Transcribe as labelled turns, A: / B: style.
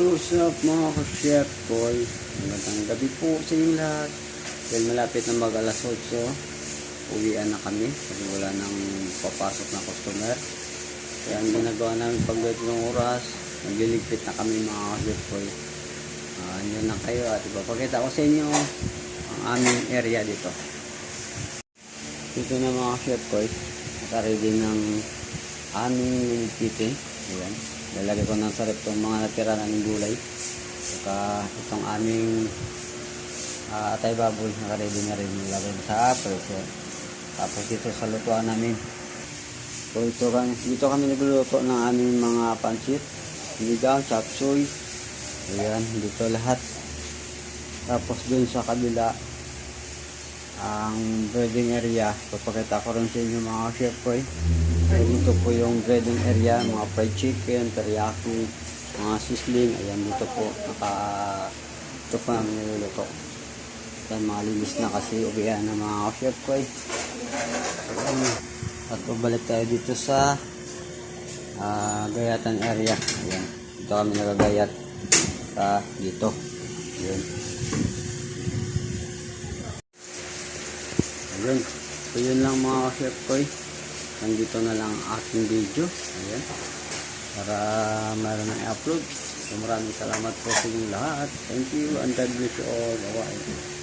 A: What's up mga ka-chef boy? Magandang gabi po sa inyong lahat. Dahil malapit na mag alas 8, uwian na kami kasi wala nang papasok na customer. Kaya ang ginagawa namin pagdating ng oras, nagliligpit na kami mga ka-chef boy. Uh, andyan na kayo at ipapakita ko sa inyo ang aming area dito. Dito na mga chef boy, nakaready ng aming liligpitin. Ayan. Lalagay ko ng sarap itong mga natira ng gulay. Saka itong aming uh, atay baboy, nakaready na rin. Nilagay ko sa pressure. Tapos dito sa lutuan namin. So ito kami, dito kami nagluluto ng aming mga pansit, sinigang, chop suey. Ayan, dito lahat. Tapos dun sa kabila, ang breading area. Papakita ko rin sa inyo mga chef ko eh. So, dito po yung breading area, mga fried chicken, teriyaki, mga sisling. Ayan, dito po. Naka, ito po namin niluluto. Yan, mga linis na kasi uwian ng mga chef ko eh. Ayan. At babalik tayo dito sa ah, gayatan area. Ayan. Dito kami nagagayat sa dito. Ayan. Ayun. So yun lang mga chef ko eh. Nandito na lang ang aking video. Ayan. Para meron na i-upload. So maraming salamat po sa inyong lahat. Thank you and God bless you all. Bye-bye.